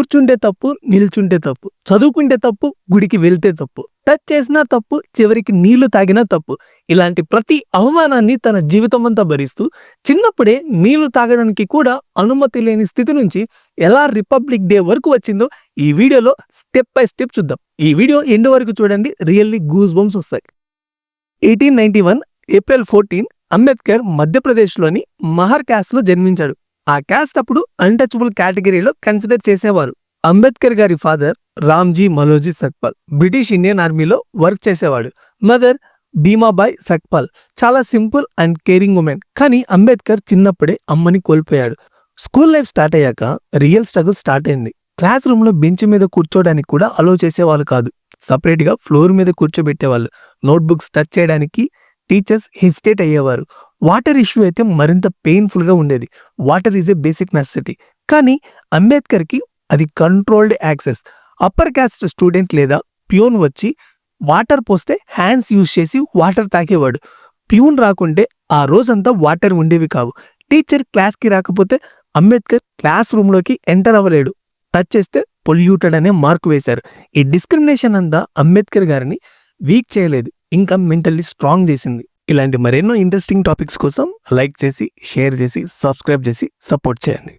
కూర్చుంటే తప్పు నిల్చుంటే తప్పు. చదువుకుంటే తప్పు గుడికి వెళ్తే తప్పు. టచ్ చేసినా తప్పు చివరికి నీళ్ళు తాగినా తప్పు. ఇలాంటి ప్రతి అవమానాన్ని తన జీవితం అంతా భరిస్తూ చిన్నప్పుడే నీళ్ళు తాగడానికి కూడా అనుమతి లేని స్థితి నుంచి ఎలా రిపబ్లిక్ డే వరకు వచ్చిందో ఈ వీడియోలో స్టెప్ బై స్టెప్ చూద్దాం. ఈ వీడియో ఎండ్ వరకు చూడండి రియల్లీ గూస్ బంప్స్ వస్తాయి. Eighteen ninety one April fourteen Ambedkar మధ్యప్రదేశ్లోని మహర్ జన్మించాడు. ఆ క్యాస్ట్ అప్పుడు అన్టచబుల్ కేటగిరీలో కన్సిడర్ చేసేవారు. అంబేద్కర్ గారి father Ramji Maloji Sakpal. British Indian ఆర్మీలో వర్క్ చేసేవాడు. మదర్ భీమాబాయ్ సక్పాల్. చాలా సింపుల్ అండ్ కేరింగ్ ఉమెన్ కానీ అంబేద్కర్ చిన్నప్పుడే అమ్మని కోల్పోయాడు. స్కూల్ లైఫ్ స్టార్ట్ అయ్యాక రియల్ స్ట్రగుల్ స్టార్ట్ అయింది. క్లాస్ రూమ్లో బెంచ్ మీద కూర్చోడానికి కూడా అలో చేసేవాళ్ళు కాదు. సపరేట్గా ఫ్లోర్ మీద కూర్చోబెట్టేవాళ్ళు. నోట్బుక్స్ టచ్ చేయడానికి టీచర్స్ హెసిటేట్ అయ్యేవారు. వాటర్ ఇష్యూ అయితే మరింత పెయిన్ఫుల్గా ఉండేది. Water is a basic necessity కానీ అంబేద్కర్కి అది controlled access upper caste student లేదా ప్యూన్ వచ్చి వాటర్ పోస్తే హ్యాండ్స్ యూజ్ చేసి వాటర్ తాగేవాడు. ప్యూన్ రాకుంటే ఆ రోజంతా వాటర్ ఉండేవి కావు. టీచర్ క్లాస్కి రాకపోతే అంబేద్కర్ క్లాస్ రూమ్లోకి ఎంటర్ అవ్వలేడు. టచ్ చేస్తే పొల్యూటెడ్ అనే మార్క్ వేశారు. ఈ డిస్క్రిమినేషన్ అంతా అంబేద్కర్ గారిని వీక్ చేయలేదు. ఇంకా మెంటల్లీ స్ట్రాంగ్ చేసింది. ఇలాంటి మరెన్నో ఇంట్రెస్టింగ్ టాపిక్స్ కోసం లైక్ చేసి షేర్ చేసి సబ్స్క్రైబ్ చేసి సపోర్ట్ చేయండి.